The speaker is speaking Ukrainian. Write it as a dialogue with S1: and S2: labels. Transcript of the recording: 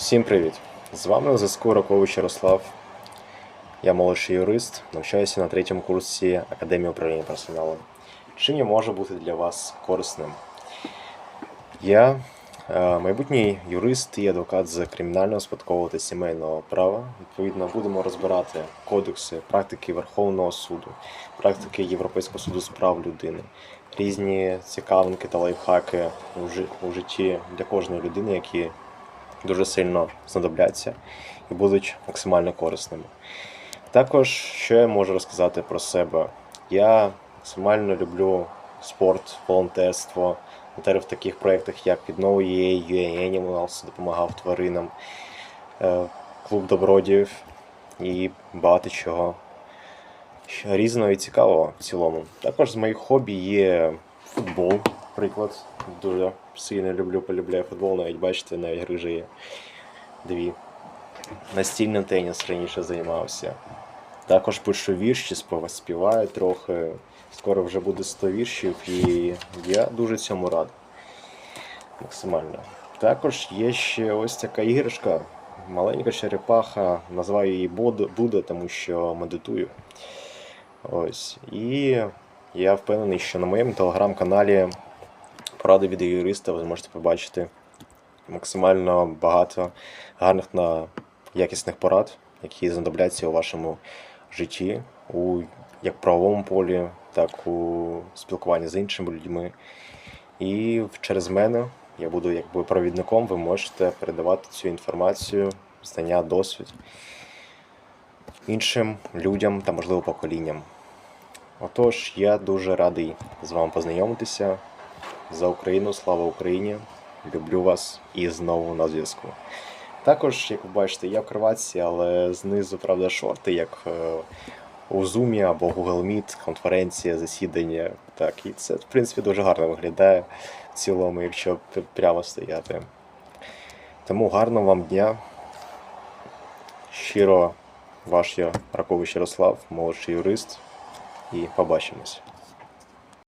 S1: Всім привіт! З вами на зв'язку Ракович Ярослав. Я молодший юрист, навчаюся на третьому курсі Академії управління персоналом. Чим я можу бути для вас корисним? Я е, майбутній юрист і адвокат з кримінального, спадкового та сімейного права. Відповідно, будемо розбирати кодекси, практики Верховного суду, практики Європейського суду з прав людини, різні цікавинки та лайфхаки у житті для кожної людини, які дуже сильно знадобляться і будуть максимально корисними. Також, що я можу розказати про себе? Я максимально люблю спорт, волонтерство, волонтерив в таких проєктах, як Відново UA, Animals, допомагав тваринам, е, клуб добродіїв і багато чого різного і цікавого в цілому. Також з моїх хобі є футбол, приклад. Дуже сильно люблю, полюбляю футбол, навіть бачите, навіть грижі є дві. Настільним теніс раніше займався. Також пишу вірші, співаю трохи. Скоро вже буде 100 віршів, і я дуже цьому радий. Максимально. Також є ще ось така іграшка, маленька черепаха, називаю її Буд- Буда, тому що медитую. Ось. І я впевнений, що на моєму телеграм-каналі поради від юриста ви зможете побачити максимально багато гарних на якісних порад, які знадобляться у вашому житті, у як правовому полі, так у спілкуванні з іншими людьми. І через мене я буду якби провідником, ви можете передавати цю інформацію, знання, досвід іншим людям та, можливо, поколінням. Отож, я дуже радий з вами познайомитися. За Україну, слава Україні! Люблю вас і знову на зв'язку. Також, як ви бачите, я в кроватці, але знизу, правда, шорти, як е, у Zoom або Google Meet, конференція, засідання. Так, і це, в принципі, дуже гарно виглядає в цілому, якщо прямо стояти. Тому гарного вам дня. Щиро ваш я Ярослав, молодший юрист, і побачимось.